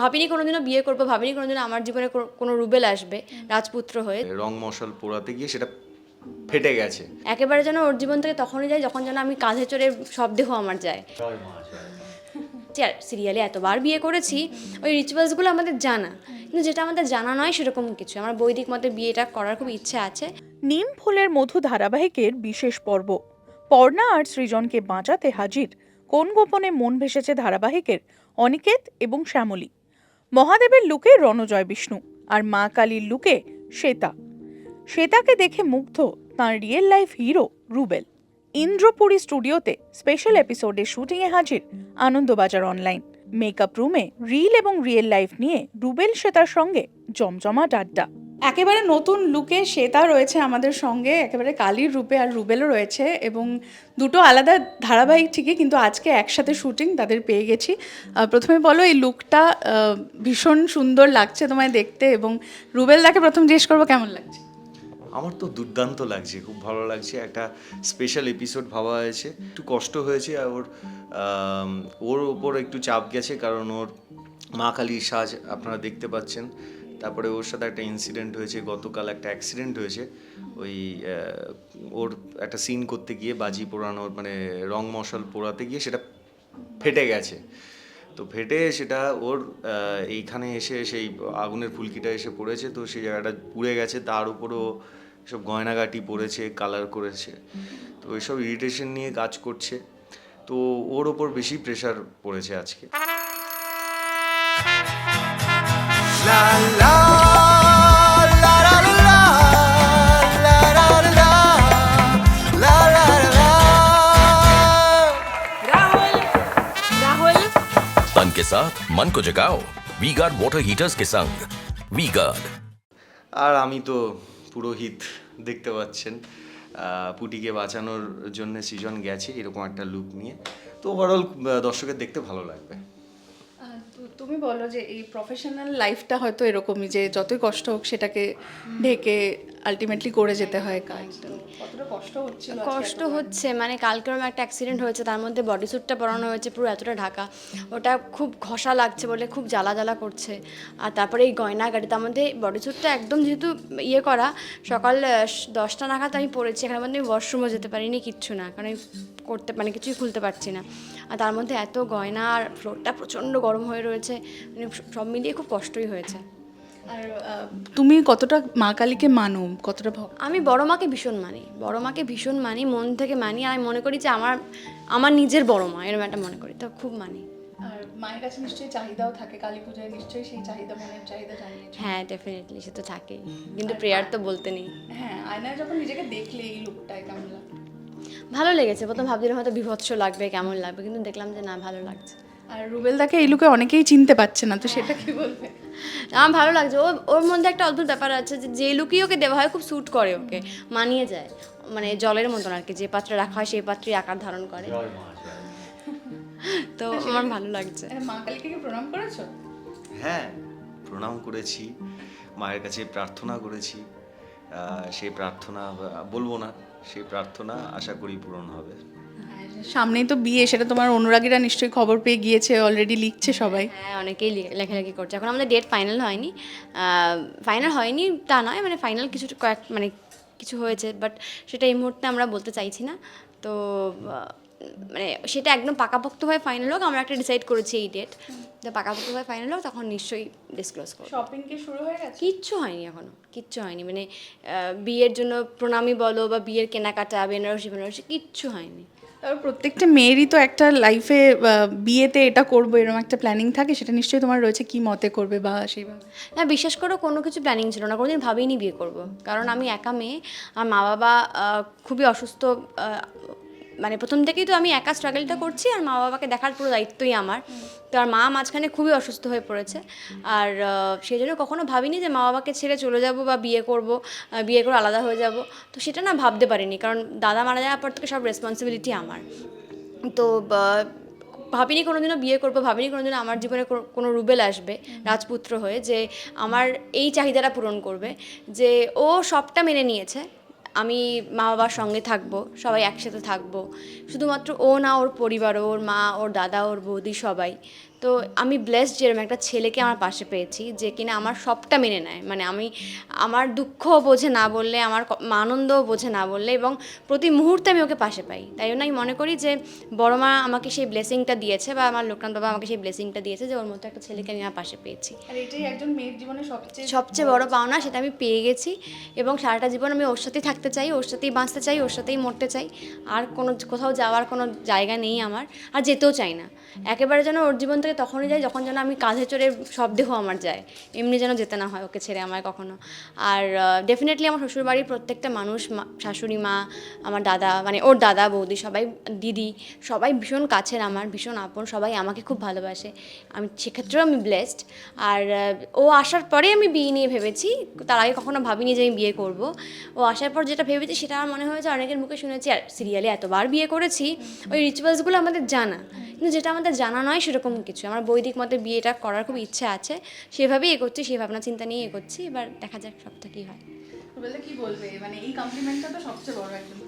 ভাবিনি কোনোদিনও বিয়ে করব ভাবিনি কোনোদিনও আমার জীবনে কোনো- রুবেল আসবে রাজপুত্র হয়ে। রং মশাল পোড়াতে গিয়ে সেটা ফেটে গেছে। একেবারে যেন ওর জীবন থেকে তখনই যায় যখন যেন আমি কাঁধে চড়ে সব দেহ আমার যায়। সিরিয়ালে এতবার বিয়ে করেছি ওই রিচুয়ালসগুলো আমাদের জানা। কিন্তু যেটা আমাদের জানা নয় সেরকম কিছু। আমার বৈদিক মতে বিয়েটা করার খুব ইচ্ছে আছে। নিম ফুলের মধু ধারাবাহিকের বিশেষ পর্ব। পর্ণা আর সৃজনকে বাঁচাতে হাজির। কোন গোপনে মন ভেসেছে ধারাবাহিকের? অনিকেত এবং শ্যামলী। মহাদেবের লুকে রণজয় বিষ্ণু আর মা কালীর লুকে শ্বেতা। শ্বেতাকে দেখে মুগ্ধ তাঁর real life hero Rubel. Indrapuri স্টুডিওতে স্পেশাল এপিসোডের শুটিংয়ে হাজির আনন্দবাজার অনলাইন মেকআপ রুমে রিল এবং রিয়েল লাইফ নিয়ে রুবেল, শ্বেতার সঙ্গে জমজমাট আড্ডা। একেবারে নতুন লুকে শ্বেতা রয়েছে আমাদের সঙ্গে, একেবারে কালির রূপে আর রুবেলও রয়েছে এবং দুটো আলাদা ধারাবাহিক ঠিকই কিন্তু আজকে একসাথে শুটিং তাদের পেয়ে গেছি। প্রথমে বলো এই লুকটা ভীষণ সুন্দর লাগছে তোমায় দেখতে এবং রুবেল রুবেলদাকে প্রথম জিজ্ঞেস করব কেমন লাগছে? আমার তো দুর্দান্ত লাগছে, খুব ভালো লাগছে, একটা স্পেশাল এপিসোড ভাবা হয়েছে। একটু কষ্ট হয়েছে আর ওর ওর ওপর একটু চাপ গেছে কারণ ওর মা কালীর সাজ আপনারা দেখতে পাচ্ছেন। তারপরে ওর সাথে একটা ইনসিডেন্ট হয়েছে, গতকাল একটা অ্যাক্সিডেন্ট হয়েছে। ওই ওর একটা সিন করতে গিয়ে বাজি পোড়ানোর মানে রং মশাল পোড়াতে গিয়ে সেটা ফেটে গেছে। তো ফেটে সেটা ওর এইখানে এসে সেই আগুনের ফুলকিটা এসে পড়েছে, তো সেই জায়গাটা পুড়ে গেছে, তার উপরও সব গয়নাগাটি পড়েছে কালার করেছে। তো এইসব ইরিটেশন নিয়ে কাজ করছে। তো ওর ওপর বেশি প্রেশার পড়েছে আজকে। तन के साथ मन को जगाओ वी गार्ड वाटर हीटर्स के संग वी गार्ड আর আমি তো পুরোহিত দেখতে পাচ্ছেন আহ, পুটিকে বাঁচানোর জন্য সিজন গেছে এরকম একটা লুক নিয়ে তো ওভারঅল দর্শকের দেখতে ভালো লাগবে তুমি বলো যে এই প্রফেশনাল লাইফটা হয়তো এরকমই যে যতই কষ্ট হোক সেটাকে ঢেকে আলটিমেটলি করে যেতে হয় কাজটা কষ্ট হচ্ছে মানে কালকে আমার একটা অ্যাক্সিডেন্ট হয়েছে তার মধ্যে বডি স্যুটটা পরানো হয়েছে পুরো এতটা ঢাকা। ওটা খুব ঘষা লাগছে বলে খুব জ্বালা জ্বালা করছে। আর তারপরে এই গয়না গাড়ি তার মধ্যে বডি স্যুটটা একদম যেহেতু ইয়ে করা সকাল দশটা নাগাদ আমি পড়েছি এখানের মধ্যে ওয়াশরুমও যেতে পারিনি কিচ্ছু না কারণ আমি করতে মানে কিছুই খুলতে পারছি না। আর তার মধ্যে এত গয়না আর ফ্লোরটা প্রচণ্ড গরম হয়ে রয়েছে মানে সব মিলিয়ে খুব কষ্টই হয়েছে। আর তুমি কতটা মা কালীকে মানো? কতটা ভক্ত? আমি বড় মাকে ভীষণ মানি। বড় মাকে ভীষণ মানি মন থেকে মানি আমি মনে করি যে আমার আমার নিজের বড় মা এরকম একটা মনে করি তো খুব মানি। আর মায়ের কাছে নিশ্চয়ই চাহিদাও থাকে কালী পূজায় নিশ্চয়ই সেই চাহিদা মনের চাহিদা জানিয়েছো হ্যাঁ ডেফিনেটলি সে তো কিন্তু প্রেয়ার তো বলতে নেই। হ্যাঁ আয়নায় যখন নিজেকে দেখলে এই লুকটায় কেমন ভালো লেগেছে প্রথম ভাবছিলাম হয়তো বিভৎস লাগবে কেমন লাগবে কিন্তু দেখলাম যে না ভালো লাগছে। আর রুবেলদাকে এই লুকে অনেকেই চিনতে পারছে না তো সেটা কি বলবে? আমার ভালো লাগছে। ও ওর মধ্যে একটা অদ্ভুত ব্যাপার আছে যে যে লুকই ওকে দেওয়া হয় খুব স্যুট করে ওকে মানিয়ে যায়। মানে জলের মতন আর কি যে পাত্রে রাখা হয় সেই পাত্রে আকার ধারণ করে। তো আমার ভালো লাগছে। মা কালীকে কি প্রণাম করেছ? হ্যাঁ প্রণাম করেছি। মায়ের কাছে প্রার্থনা করেছি। সেই প্রার্থনা বলব না সেই প্রার্থনা আশা করি পূরণ হবে। সামনেই তো বিয়ে সেটা তোমার অনুরাগীরা নিশ্চয়ই খবর পেয়ে গিয়েছে অলরেডি লিখছে সবাই। হ্যাঁ অনেকেই লে- লেখালেখি করছে। এখন আমাদের ডেট ফাইনাল হয়নি। ফাইনাল হয়নি তা নয় মানে ফাইনাল কিছু কয়েক মানে কিছু হয়েছে বাট সেটা এই মুহূর্তে আমরা বলতে চাইছি না। তো আহ, মানে সেটা একদম পাকাপোক্তভাবে ফাইনাল হোক আমরা একটা ডিসাইড করেছি এই ডেট তো পাকাপোক্তভাবে ফাইনাল হোক তখন নিশ্চয়ই ডিসক্লোজ করব। শপিং কি শুরু হয়ে গেছে? কিচ্ছু হয়নি এখনও কিচ্ছু হয়নি। মানে আহ, বিয়ের জন্য প্রণামী বলো বা বিয়ের কেনাকাটা বেনারসি বেনারসি কিচ্ছু হয়নি। প্রত্যেকটা মেয়েরই তো একটা লাইফে বিয়েতে এটা করব, এরকম একটা প্ল্যানিং থাকে, সেটা নিশ্চয়ই তোমার রয়েছে কি মতে করবে বা সেইভাবে। হ্যাঁ বিশ্বাস করো কোনো কিছু প্ল্যানিং ছিল না, কোনোদিন ভাবিনি বিয়ে করব। কারণ আমি একা মেয়ে, আমার মা বাবা খুবই অসুস্থ মানে প্রথম থেকেই তো আমি একা স্ট্রাগলটা করছি আর মা বাবাকে দেখার পুরো দায়িত্বই আমার। তো আর মা মাঝখানে খুবই অসুস্থ হয়ে পড়েছে। আর সেই জন্য কখনো ভাবিনি যে মা বাবাকে ছেড়ে চলে যাব বা বিয়ে করব বিয়ে করে আলাদা হয়ে যাব। তো সেটা না ভাবতে পারিনি কারণ দাদা মারা যাওয়ার পর থেকে সব রেসপন্সিবিলিটি আমার। তো ভাবিনি কোনোদিনও বিয়ে করব, ভাবিনি কোনোদিনও আমার জীবনে কোনো রুবেল আসবে রাজপুত্র হয়ে যে আমার এই চাহিদাটা পূরণ করবে। যে ও সবটা মেনে নিয়েছে আমি মা বাবার সঙ্গে থাকব, সবাই একসাথে থাকব। শুধুমাত্র ও না, ওর পরিবার ওর মা, ওর দাদা, ওর বৌদি সবাই। তো আমি ব্লেসড যেরকম একটা ছেলেকে আমার পাশে পেয়েছি যে কিনা আমার সবটা মেনে নেয়। মানে আমি আমার দুঃখ বোঝে না বললে আমার আনন্দও বোঝে না বললে এবং প্রতি মুহূর্তে আমি ওকে পাশে পাই। তাই জন্য আমি মনে করি যে বড় মা আমাকে সেই ব্লেসিংটা দিয়েছে বা আমার লোকনাথ বাবা আমাকে সেই ব্লেসিংটা দিয়েছে যে ওর মতো একটা ছেলেকে আমি আমার পাশে পেয়েছি। আর এটাই একজন মেয়ের জীবনে সবচেয়ে সবচেয়ে বড় পাওনা সেটা আমি পেয়ে গেছি এবং সারাটা জীবন আমি ওর সাথেই থাকতে চাই ওর সাথেই বাঁচতে চাই ওর সাথেই মরতে চাই। আর কোনো কোথাও যাওয়ার কোনো জায়গা নেই আমার আর যেতেও চাই না। একেবারে যেন ওর জীবন থেকে তখনই যাই, যখন যেন আমি কাঁধে চড়ে সব দেহ আমার যায়। এমনি যেন যেতে না হয় ওকে ছেড়ে আমায় কখনো। আর ডেফিনেটলি আমার শ্বশুরবাড়ির প্রত্যেকটা মানুষ শাশুড়ি মা, আমার দাদা মানে ওর দাদা, বৌদি, সবাই, দিদি, সবাই ভীষণ কাছের আমার, ভীষণ আপন, সবাই আমাকে খুব ভালোবাসে। আমি, সেক্ষেত্রেও আমি ব্লেসড আর ও আসার পরে আমি বিয়ে নিয়ে ভেবেছি, তার আগে কখনো ভাবিনি যে আমি বিয়ে করব। ও আসার পর যেটা ভেবেছি সেটা আমার মনে হয়েছে, অনেকের মুখে শুনেছি, আর সিরিয়ালে এতবার বিয়ে করেছি, ওই রিচুয়ালসগুলো আমাদের জানা। কিন্তু যেটা আমাদের জানা নয় সেরকম কিছু। আমার বৈদিক মতে বিয়েটা করার খুব ইচ্ছে আছে। সেভাবেই এগোচ্ছি সেই ভাবনা চিন্তা নিয়ে এগোচ্ছি। এবার দেখা যাক সবটা কী হয়। কি বলবে? মানে এই কমপ্লিমেন্টটা তো সবচেয়ে বড় একজন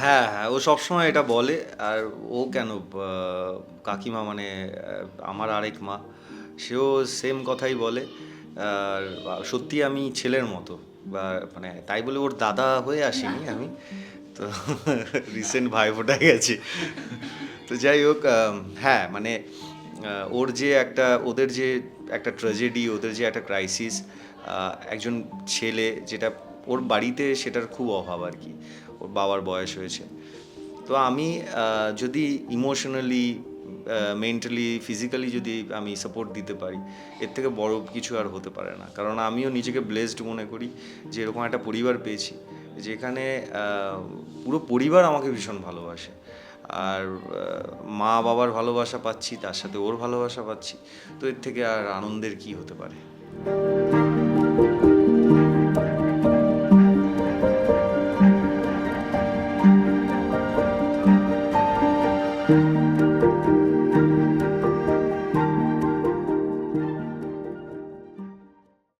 হ্যাঁ হ্যাঁ ও সবসময় এটা বলে। আর ও কেন কাকিমা মানে আমার আরেক মা সেও সেম কথাই বলে। আর সত্যি আমি ছেলের মতো। বা মানে তাই বলে ওর দাদা হয়ে আসিনি আমি। তো রিসেন্ট ভাইফোঁটা গেছে। তো যাই হোক হ্যাঁ মানে ওর যে একটা, ওদের যে একটা ট্র্যাজেডি ওদের যে একটা ক্রাইসিস একজন ছেলে যেটা ওর বাড়িতে সেটার খুব অভাব আর কি, ওর বাবার বয়স হয়েছে। তো আমি যদি ইমোশনালি মেন্টালি ফিজিক্যালি যদি আমি সাপোর্ট দিতে পারি, এর থেকে বড় কিছু আর হতে পারে না। কারণ আমিও নিজেকে ব্লেসড মনে করি যে এরকম একটা পরিবার পেয়েছি, যেখানে পুরো পরিবার আমাকে ভীষণ ভালোবাসে। আর মা বাবার ভালোবাসা পাচ্ছি, তার সাথে ওর ভালোবাসা পাচ্ছি, তো এর থেকে আর আনন্দের কি হতে পারে?